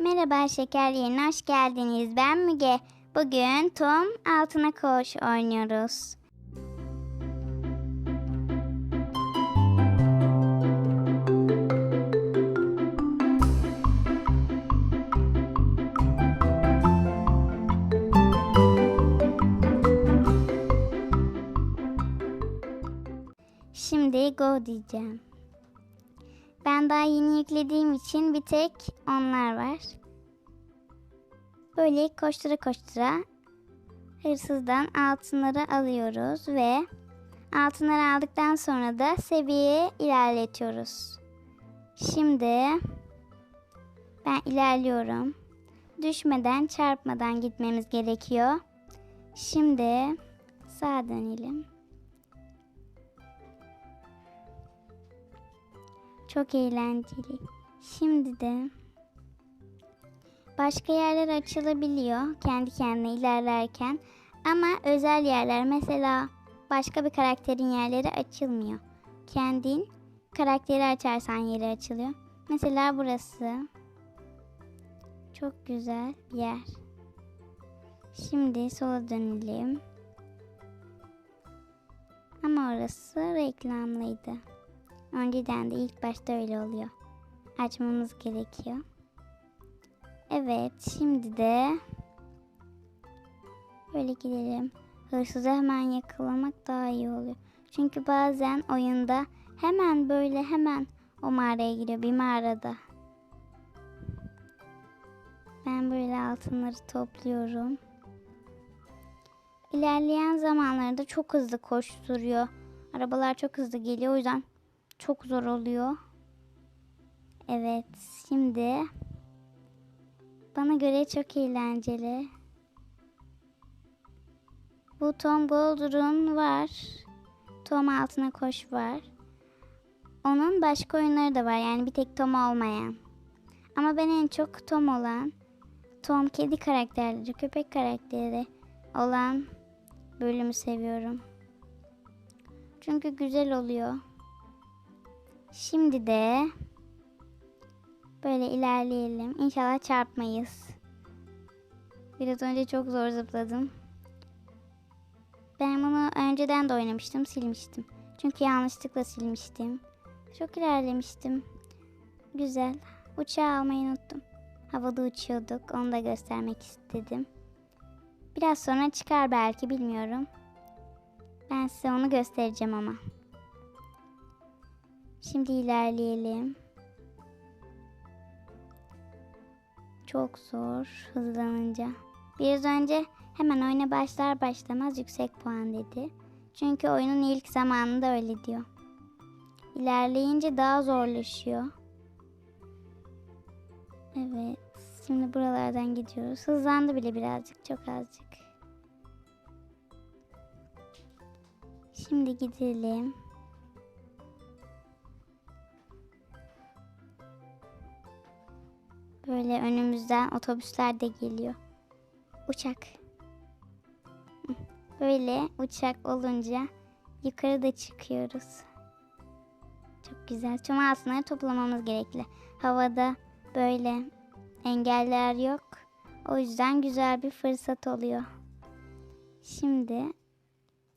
Merhaba şeker yerine hoş geldiniz. Ben Müge. Bugün Tom Altına Koş oynuyoruz. Şimdi go diyeceğim. Ben daha yeni yüklediğim için bir tek onlar var. Böyle koştura koştura hırsızdan altınları alıyoruz ve altınları aldıktan sonra da seviyeye ilerletiyoruz. Şimdi ben ilerliyorum. Düşmeden çarpmadan gitmemiz gerekiyor. Şimdi sağa dönelim. Çok eğlenceli. Şimdi de başka yerler açılabiliyor kendi kendine ilerlerken. Ama özel yerler mesela başka bir karakterin yerleri açılmıyor. Kendin karakteri açarsan yeri açılıyor. Mesela burası. Çok güzel bir yer. Şimdi sola dönelim. Ama orası reklamlıydı. Önceden de ilk başta öyle oluyor. Açmamız gerekiyor. Evet, şimdi de böyle gidelim. Hırsızı hemen yakalamak daha iyi oluyor. Çünkü bazen oyunda hemen böyle hemen o mağaraya giriyor bir mağarada. Ben böyle altınları topluyorum. İlerleyen zamanlarda çok hızlı koşturuyor. Arabalar çok hızlı geliyor o yüzden çok zor oluyor. Evet, şimdi bana göre çok eğlenceli. Bu Tom Golder'un var. Tom altına koş var. Onun başka oyunları da var yani bir tek Tom olmayan. Ama ben en çok Tom olan, Tom kedi karakterleri, köpek karakteri olan bölümü seviyorum. Çünkü güzel oluyor. Şimdi de böyle ilerleyelim. İnşallah çarpmayız. Biraz önce çok zor zıpladım. Ben bunu önceden de oynamıştım, silmiştim. Çünkü yanlışlıkla silmiştim. Çok ilerlemiştim. Güzel. Uçağı almayı unuttum. Havada uçuyorduk. Onu da göstermek istedim. Biraz sonra çıkar belki bilmiyorum. Ben size onu göstereceğim ama. Şimdi ilerleyelim. Çok zor hızlanınca. Biraz önce hemen oyuna başlar başlamaz yüksek puan dedi. Çünkü oyunun ilk zamanında öyle diyor. İlerleyince daha zorlaşıyor. Evet. Şimdi buralardan gidiyoruz. Hızlandı bile birazcık. Çok azıcık. Şimdi gidelim. Böyle önümüzden otobüsler de geliyor. Uçak. Böyle uçak olunca yukarıda çıkıyoruz. Çok güzel. Tüm altınları toplamamız gerekli. Havada böyle engeller yok. O yüzden güzel bir fırsat oluyor. Şimdi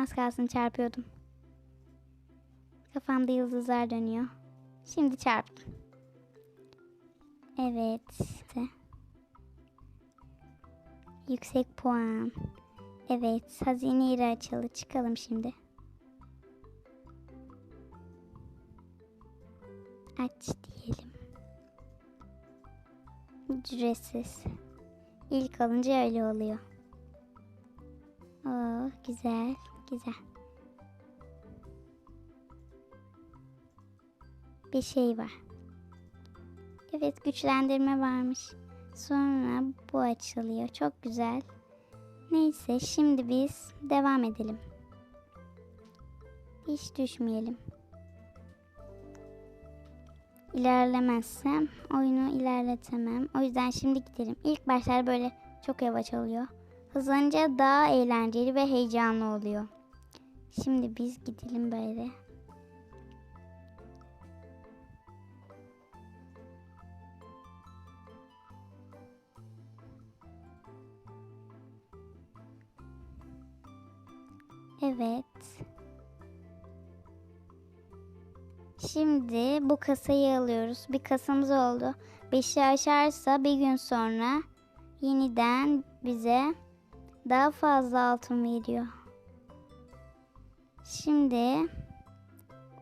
az kalsın çarpıyordum. Kafamda yıldızlar dönüyor. Şimdi çarptım. Evet. Yüksek puan. Evet. Hazine yeri. Çıkalım şimdi. Aç diyelim. Ücretsiz. İlk alınca öyle oluyor. Oo, güzel. Güzel. Bir şey var. Evet güçlendirme varmış. Sonra bu açılıyor. Çok güzel. Neyse şimdi biz devam edelim. Hiç düşmeyelim. İlerlemezsem oyunu ilerletemem. O yüzden şimdi gidelim. İlk başlar böyle çok yavaş oluyor. Hızlanınca daha eğlenceli ve heyecanlı oluyor. Şimdi biz gidelim böyle. Evet. Şimdi bu kasayı alıyoruz. Bir kasamız oldu. Beşi aşarsa bir gün sonra yeniden bize daha fazla altın veriyor. Şimdi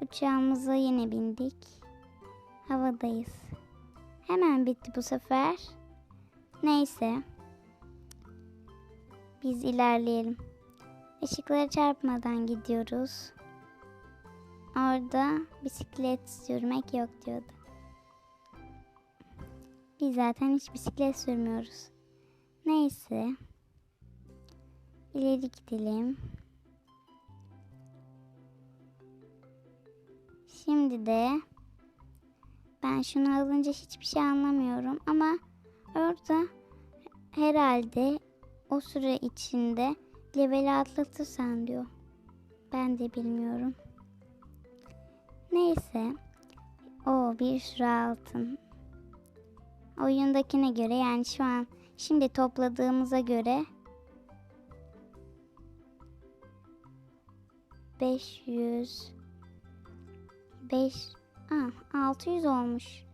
uçağımıza yine bindik. Havadayız. Hemen bitti bu sefer. Neyse. Biz ilerleyelim. Işıklara çarpmadan gidiyoruz. Orada bisiklet sürmek yok diyordu. Biz zaten hiç bisiklet sürmüyoruz. Neyse. İleri gidelim. Şimdi de ben şunu alınca hiçbir şey anlamıyorum ama orada herhalde o süre içinde leveli atlatırsan diyor. Ben de bilmiyorum. Neyse. O bir sürü altın. Oyundakine göre yani şu an şimdi topladığımıza göre 500 5 ah, 600 olmuş.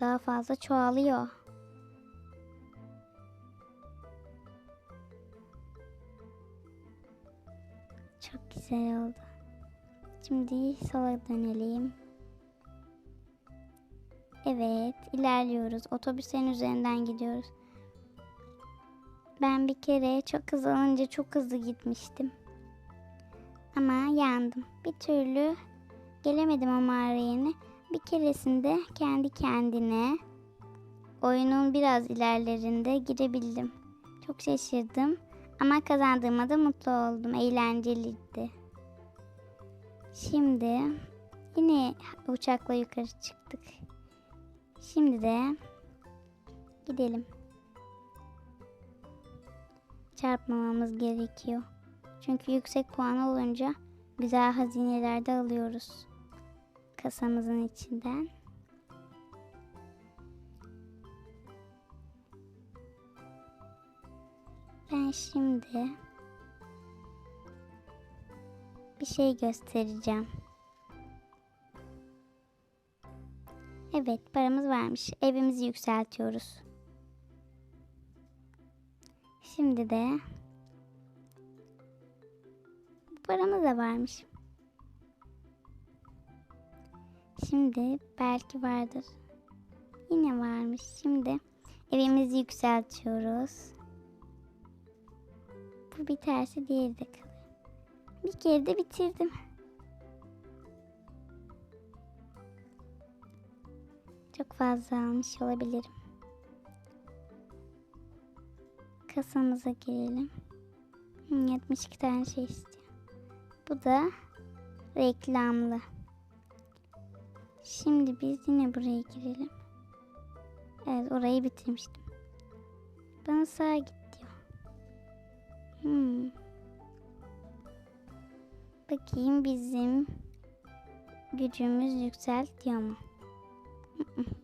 Daha fazla çoğalıyor. Çok güzel oldu. Şimdi sola dönelim. Evet, ilerliyoruz. Otobüslerin üzerinden gidiyoruz. Ben bir kere çok hızlı alınca çok hızlı gitmiştim. Ama yandım. Bir türlü gelemedim o mağara yerine. Bir keresinde kendi kendine oyunun biraz ilerlerinde girebildim. Çok şaşırdım. Ama kazandığıma da mutlu oldum. Eğlenceliydi. Şimdi yine uçakla yukarı çıktık. Şimdi de gidelim. Çarpmamamız gerekiyor. Çünkü yüksek puan olunca güzel hazineler de alıyoruz. Kasamızın içinden. Ben şimdi bir şey göstereceğim. Evet, paramız varmış. Evimizi yükseltiyoruz. Şimdi de paramız da varmış. Şimdi belki vardır. Yine varmış. Şimdi evimizi yükseltiyoruz. Bu biterse diğeri de kalır. Bir kere de bitirdim. Çok fazla almış olabilirim. Kasamıza girelim. Hmm, 72 tane şey istiyor. Bu da reklamlı. Şimdi biz yine buraya girelim. Evet orayı bitirmiştim. Bana sağa git Bakayım bizim gücümüz yükselt diyor mu?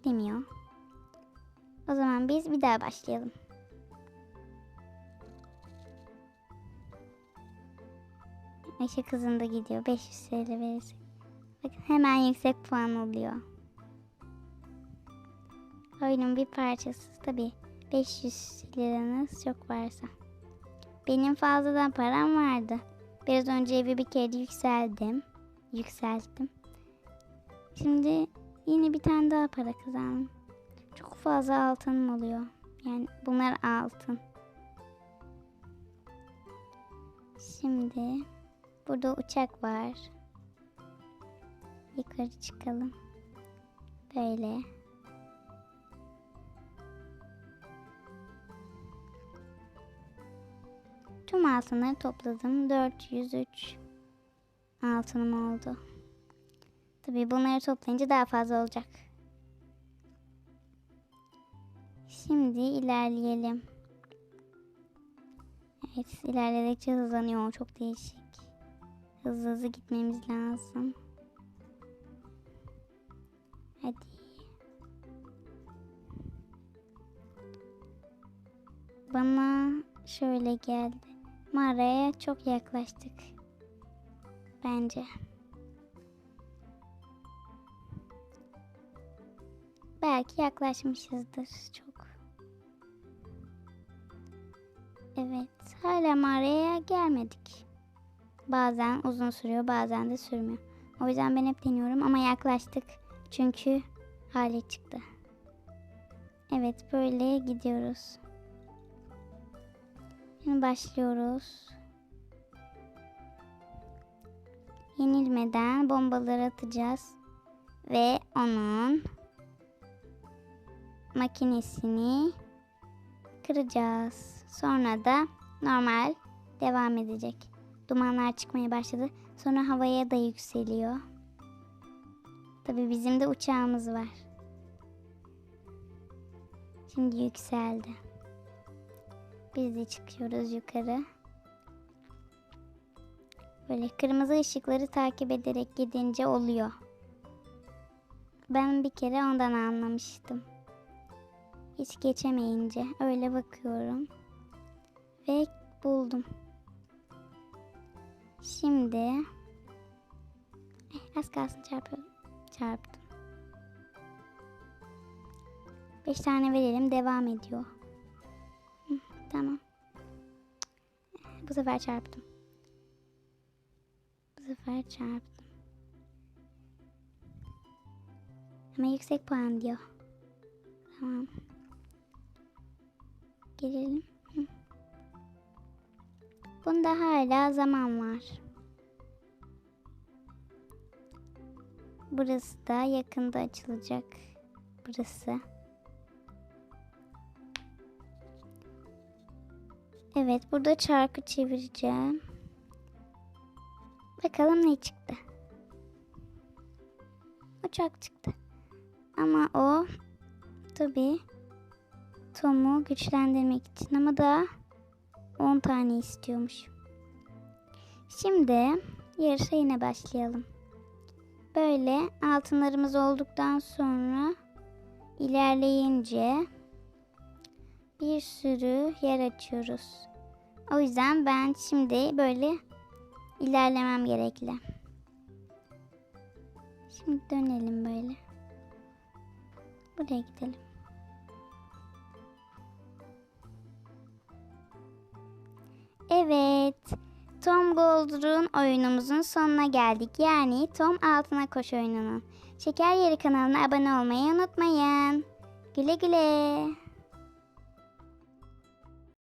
Demiyor. O zaman biz bir daha başlayalım. Işık hızında gidiyor. 500 TL verirsek. Bakın hemen yüksek puan oluyor. Oyunun bir parçası tabi 500 liranız çok varsa. Benim fazladan param vardı. Biraz önce evi bir kere yükseldim. Yükselttim. Şimdi yine bir tane daha para kazandım. Çok fazla altınım oluyor. Yani bunlar altın. Şimdi burada uçak var. Yukarı çıkalım. Böyle. Tüm altınları topladım. 403 altınım oldu. Tabii bunları toplayınca daha fazla olacak. Şimdi ilerleyelim. Evet ilerledikçe hızlanıyor. Çok değişik. Hızlı hızlı gitmemiz lazım. Hadi. Bana şöyle geldi. Mağaraya çok yaklaştık. Bence. Belki yaklaşmışızdır çok. Evet, hala mağaraya gelmedik. Bazen uzun sürüyor, bazen de sürmüyor. O yüzden ben hep deniyorum ama yaklaştık. Çünkü hale çıktı. Evet, böyle gidiyoruz. Başlıyoruz. Yenilmeden bombaları atacağız ve onun makinesini kıracağız. Sonra da normal devam edecek. Dumanlar çıkmaya başladı. Sonra havaya da yükseliyor. Tabii bizim de uçağımız var. Şimdi yükseldi. Biz de çıkıyoruz yukarı. Böyle kırmızı ışıkları takip ederek gidince oluyor. Ben bir kere ondan anlamıştım. Hiç geçemeyince öyle bakıyorum. Ve buldum. Şimdi Eh, az kalsın çarpıyorum. Çarptım. Beş tane verelim devam ediyor. Tamam. Bu sefer çarptım. Bu sefer çarptım. Ama yüksek puan diyor. Tamam. Gelelim. Hı. Bunda hala zaman var. Burası da yakında açılacak. Burası. Evet, burada çarkı çevireceğim. Bakalım ne çıktı. Uçak çıktı. Ama o tabii Tom'u güçlendirmek için ama da 10 tane istiyormuş. Şimdi yarışa yine başlayalım. Böyle altınlarımız olduktan sonra ilerleyince bir sürü yer açıyoruz. O yüzden ben şimdi böyle ilerlemem gerekli. Şimdi dönelim böyle. Buraya gidelim. Evet. Tom Golder'ın oyunumuzun sonuna geldik. Yani Tom Altına Koş oyununun. Şeker Yeri kanalına abone olmayı unutmayın. Güle güle.